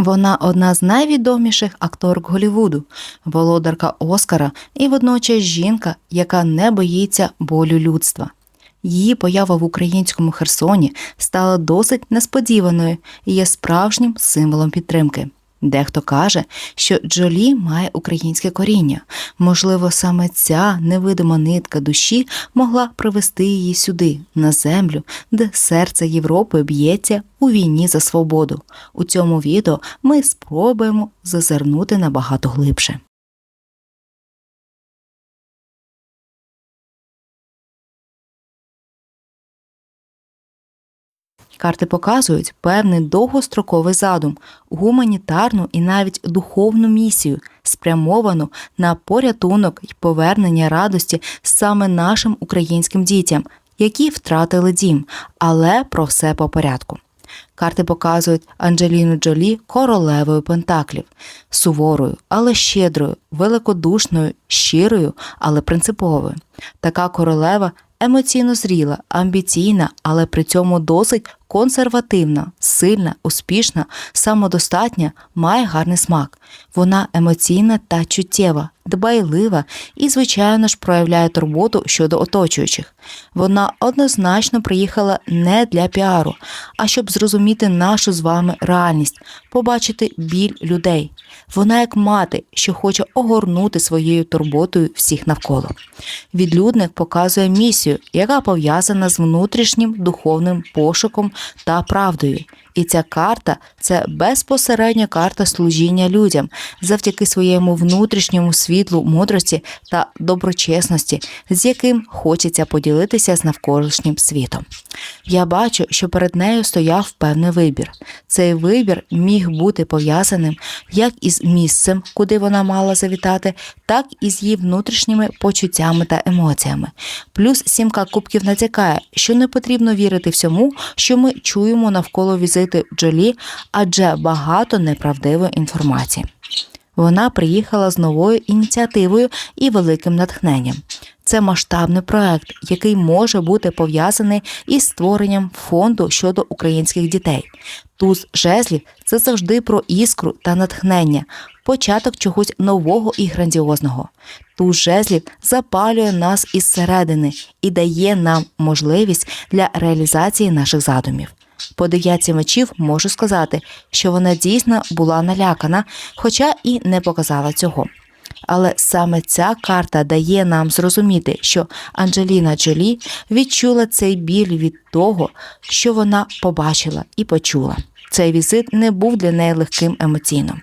Вона одна з найвідоміших акторок Голівуду, володарка Оскара і водночас жінка, яка не боїться болю людства. Її поява в українському Херсоні стала досить несподіваною і є справжнім символом підтримки. Дехто каже, що Джолі має українське коріння. Можливо, саме ця невидима нитка душі могла привести її сюди, на землю, де серце Європи б'ється у війні за свободу. У цьому відео ми спробуємо зазирнути набагато глибше. Карти показують певний довгостроковий задум, гуманітарну і навіть духовну місію, спрямовану на порятунок і повернення радості саме нашим українським дітям, які втратили дім, але про все по порядку. Карти показують Анджеліну Джолі королевою пентаклів, суворою, але щедрою, великодушною, щирою, але принциповою. Така королева емоційно зріла, амбіційна, але при цьому досить консервативна, сильна, успішна, самодостатня, має гарний смак. Вона емоційна та чуттєва, дбайлива і, звичайно ж, проявляє турботу щодо оточуючих. Вона однозначно приїхала не для піару, а щоб зрозуміти нашу з вами реальність, побачити біль людей. Вона як мати, що хоче огорнути своєю турботою всіх навколо. Відлюдник показує місію, яка пов'язана з внутрішнім духовним пошуком та правдою. І ця карта це безпосередня карта служіння людям завдяки своєму внутрішньому світлу, мудрості та доброчесності, з яким хочеться поділитися з навколишнім світом. Я бачу, що перед нею стояв певний вибір. Цей вибір міг бути пов'язаним як із місцем, куди вона мала завітати, так і з її внутрішніми почуттями та емоціями. Плюс сімка кубків натякає, що не потрібно вірити всьому, що ми чуємо навколо візити Джолі, адже багато неправдивої інформації. Вона приїхала з новою ініціативою і великим натхненням. Це масштабний проект, який може бути пов'язаний із створенням фонду щодо українських дітей. Туз жезлів це завжди про іскру та натхнення, початок чогось нового і грандіозного. Туз жезлів запалює нас із середини і дає нам можливість для реалізації наших задумів. По мечів можу сказати, що вона дійсно була налякана, хоча і не показала цього. Але саме ця карта дає нам зрозуміти, що Анджеліна Джолі відчула цей біль від того, що вона побачила і почула. Цей візит не був для неї легким емоційно.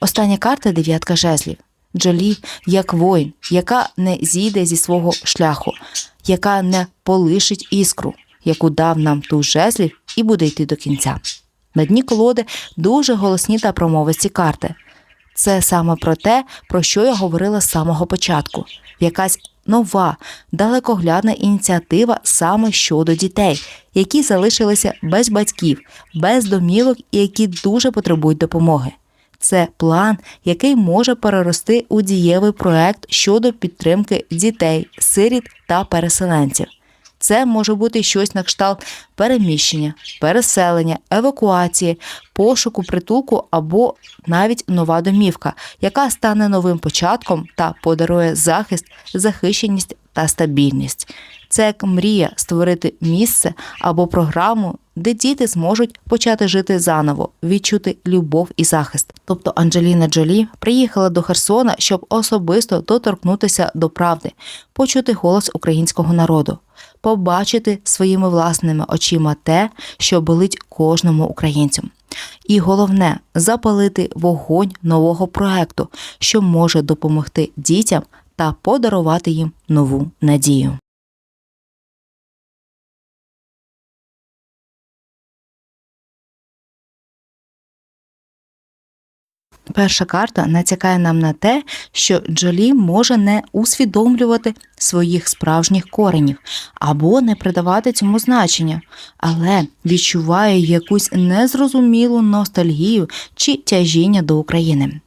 Остання карта дев'ятка жезлів. Джолі як воїн, яка не зійде зі свого шляху, яка не полишить іскру, яку дав нам ту жезлів і буде йти до кінця. На дні колоди дуже голосні та промовисті карти. Це саме про те, про що я говорила з самого початку. Якась нова, далекоглядна ініціатива саме щодо дітей, які залишилися без батьків, без домівок і які дуже потребують допомоги. Це план, який може перерости у дієвий проект щодо підтримки дітей, сиріт та переселенців. Це може бути щось на кшталт переміщення, переселення, евакуації, пошуку притулку або навіть нова домівка, яка стане новим початком та подарує захист, захищеність та стабільність. Це як мрія створити місце або програму, де діти зможуть почати жити заново, відчути любов і захист. Тобто Анджеліна Джолі приїхала до Херсона, щоб особисто доторкнутися до правди, почути голос українського народу, побачити своїми власними очима те, що болить кожному українцю. І головне запалити вогонь нового проекту, що може допомогти дітям та подарувати їм нову надію. Перша карта натякає нам на те, що Джолі може не усвідомлювати своїх справжніх коренів або не придавати цьому значення, але відчуває якусь незрозумілу ностальгію чи тяжіння до України.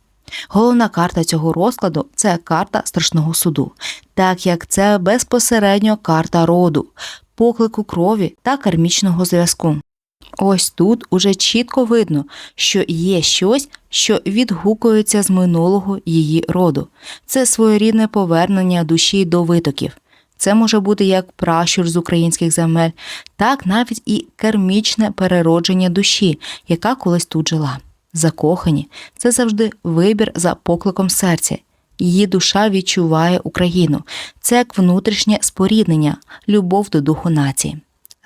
Головна карта цього розкладу це карта страшного суду, так як це безпосередньо карта роду, поклику крові та кармічного зв'язку. Ось тут уже чітко видно, що є щось, що відгукується з минулого її роду. Це своєрідне повернення душі до витоків. Це може бути як пращур з українських земель, так навіть і кермічне переродження душі, яка колись тут жила. Закохані це завжди вибір за покликом серця. Її душа відчуває Україну. Це як внутрішнє споріднення, любов до духу нації.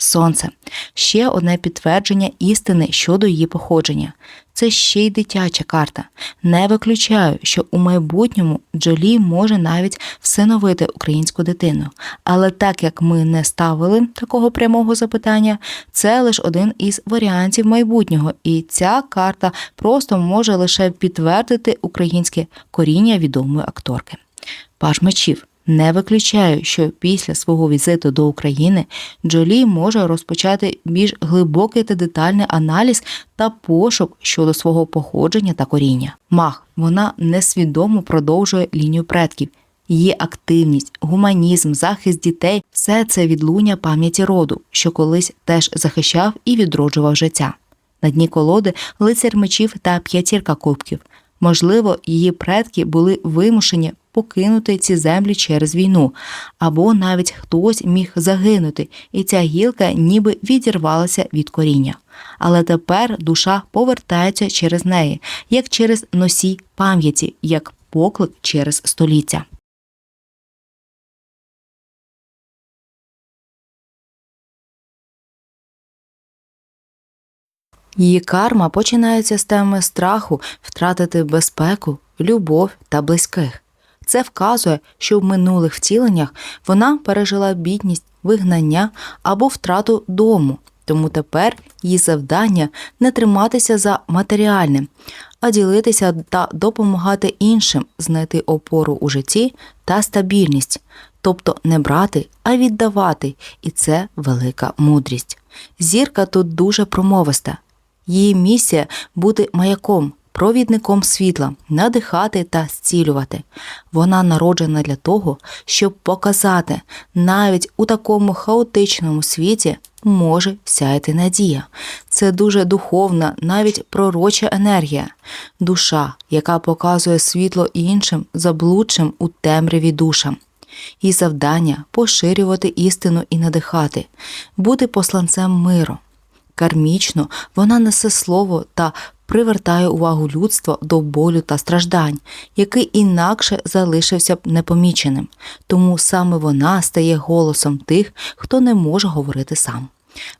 Сонце ще одне підтвердження істини щодо її походження. Це ще й дитяча карта. Не виключаю, що у майбутньому Джолі може навіть всиновити українську дитину. Але так як ми не ставили такого прямого запитання, це лише один із варіантів майбутнього, і ця карта просто може лише підтвердити українське коріння відомої акторки. Паж мечів. Не виключаю, що після свого візиту до України Джолі може розпочати більш глибокий та детальний аналіз та пошук щодо свого походження та коріння. Мах вона несвідомо продовжує лінію предків. Її активність, гуманізм, захист дітей все це відлуння пам'яті роду, що колись теж захищав і відроджував життя. На дні колоди лицар мечів та п'ятірка кубків. Можливо, її предки були вимушені покинути ці землі через війну, або навіть хтось міг загинути, і ця гілка ніби відірвалася від коріння. Але тепер душа повертається через неї, як через носій пам'яті, як поклик через століття. Її карма починається з теми страху втратити безпеку, любов та близьких. Це вказує, що в минулих втіленнях вона пережила бідність, вигнання або втрату дому, тому тепер її завдання не триматися за матеріальним, а ділитися та допомагати іншим знайти опору у житті та стабільність, тобто не брати, а віддавати, і це велика мудрість. Зірка тут дуже промовиста. Її місія бути маяком, провідником світла, надихати та зцілювати. Вона народжена для того, щоб показати, навіть у такому хаотичному світі може сяяти надія. Це дуже духовна, навіть пророча енергія, душа, яка показує світло іншим, заблудшим у темряві душам. І завдання поширювати істину і надихати, бути посланцем миру. Кармічно вона несе слово та привертає увагу людства до болю та страждань, який інакше залишився б непоміченим, тому саме вона стає голосом тих, хто не може говорити сам.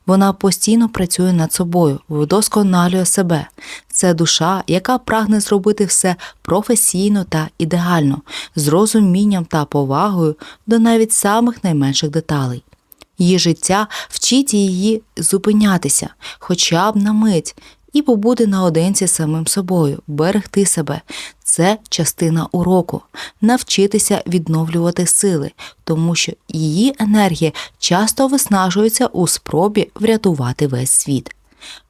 Вона постійно працює над собою, вдосконалює себе. Це душа, яка прагне зробити все професійно та ідеально, з розумінням та повагою до навіть самих найменших деталей. Її життя вчить її зупинятися, хоча б на мить, і побути наодинці з самим собою, берегти себе. Це частина уроку, навчитися відновлювати сили, тому що її енергія часто виснажується у спробі врятувати весь світ.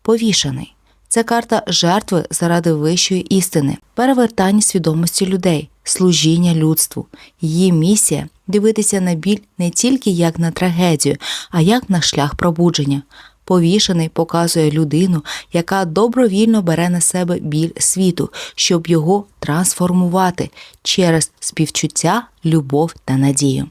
Повішаний. Це карта жертви заради вищої істини, перевертання свідомості людей, служіння людству. Її місія дивитися на біль не тільки як на трагедію, а як на шлях пробудження. Повішений показує людину, яка добровільно бере на себе біль світу, щоб його трансформувати через співчуття, любов та надію.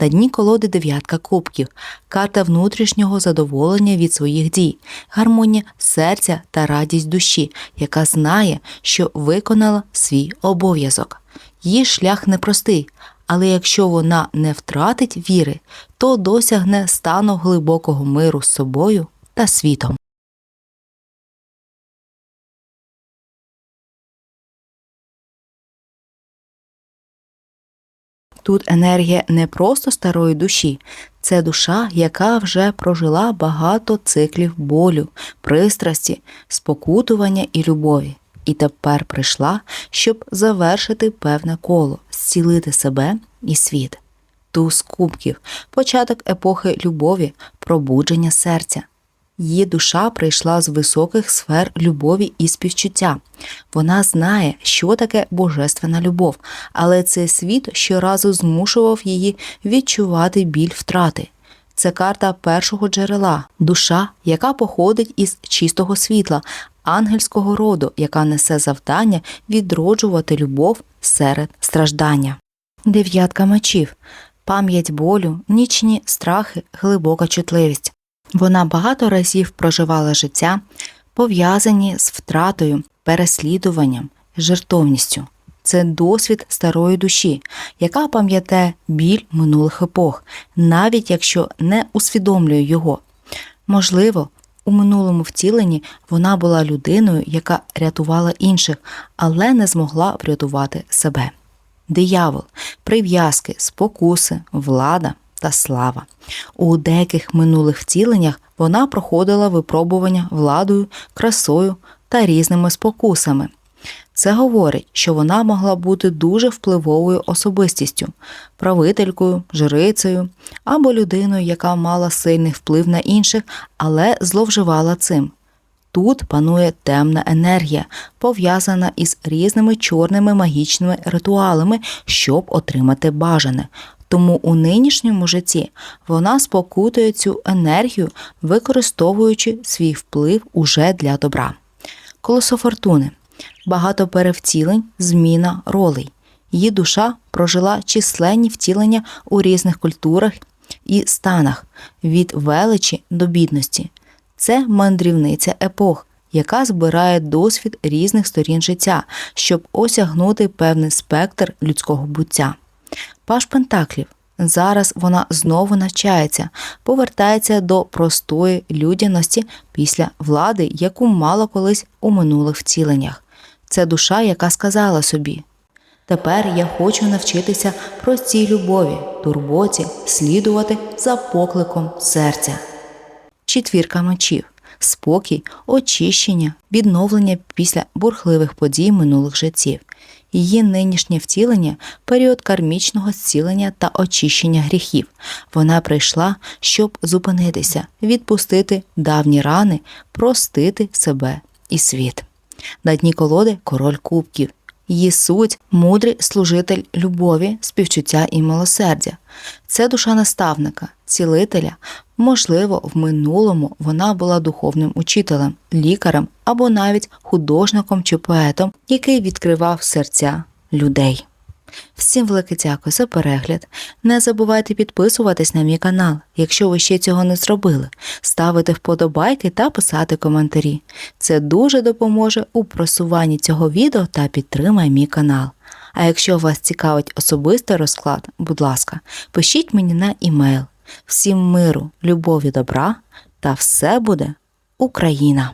На дні колоди дев'ятка кубків, карта внутрішнього задоволення від своїх дій, гармонія серця та радість душі, яка знає, що виконала свій обов'язок. Її шлях непростий, але якщо вона не втратить віри, то досягне стану глибокого миру з собою та світом. Тут енергія не просто старої душі, це душа, яка вже прожила багато циклів болю, пристрасті, спокутування і любові, і тепер прийшла, щоб завершити певне коло, зцілити себе і світ. Туз кубків, початок епохи любові, пробудження серця. Її душа прийшла з високих сфер любові і співчуття. Вона знає, що таке божественна любов, але цей світ щоразу змушував її відчувати біль втрати. Це карта першого джерела, душа, яка походить із чистого світла, ангельського роду, яка несе завдання відроджувати любов серед страждання. Дев'ятка мечів, пам'ять болю, нічні страхи, глибока чутливість. Вона багато разів проживала життя, пов'язані з втратою, переслідуванням, жертовністю. Це досвід старої душі, яка пам'ятає біль минулих епох, навіть якщо не усвідомлює його. Можливо, у минулому втіленні вона була людиною, яка рятувала інших, але не змогла врятувати себе. Диявол, прив'язки, спокуси, влада та слава. У деяких минулих втіленнях вона проходила випробування владою, красою та різними спокусами. Це говорить, що вона могла бути дуже впливовою особистістю, правителькою, жрицею або людиною, яка мала сильний вплив на інших, але зловживала цим. Тут панує темна енергія, пов'язана із різними чорними магічними ритуалами, щоб отримати бажане. Тому у нинішньому житті вона спокутує цю енергію, використовуючи свій вплив уже для добра. Колесо фортуни багато перевтілень, зміна ролей. Її душа прожила численні втілення у різних культурах і станах від величі до бідності. Це мандрівниця епох, яка збирає досвід різних сторін життя, щоб осягнути певний спектр людського буття. Паш Пентаклів. Зараз вона знову навчається, повертається до простої людяності після влади, яку мала колись у минулих втіленнях. Це душа, яка сказала собі: Тепер я хочу навчитися простій любові, турботі, слідувати за покликом серця. Четвірка мечів спокій, очищення, відновлення після бурхливих подій минулих життів. Її нинішнє втілення період кармічного зцілення та очищення гріхів. Вона прийшла, щоб зупинитися, відпустити давні рани, простити себе і світ. На дні колоди король кубків. Її суть мудрий служитель любові, співчуття і милосердя. Це душа наставника, цілителя. Можливо, в минулому вона була духовним учителем, лікарем або навіть художником чи поетом, який відкривав серця людей. Всім велике дякую за перегляд. Не забувайте підписуватись на мій канал, якщо ви ще цього не зробили, ставити вподобайки та писати коментарі. Це дуже допоможе у просуванні цього відео та підтримає мій канал. А якщо вас цікавить особистий розклад, будь ласка, пишіть мені на імейл. Всім миру, любові, добра та все буде Україна!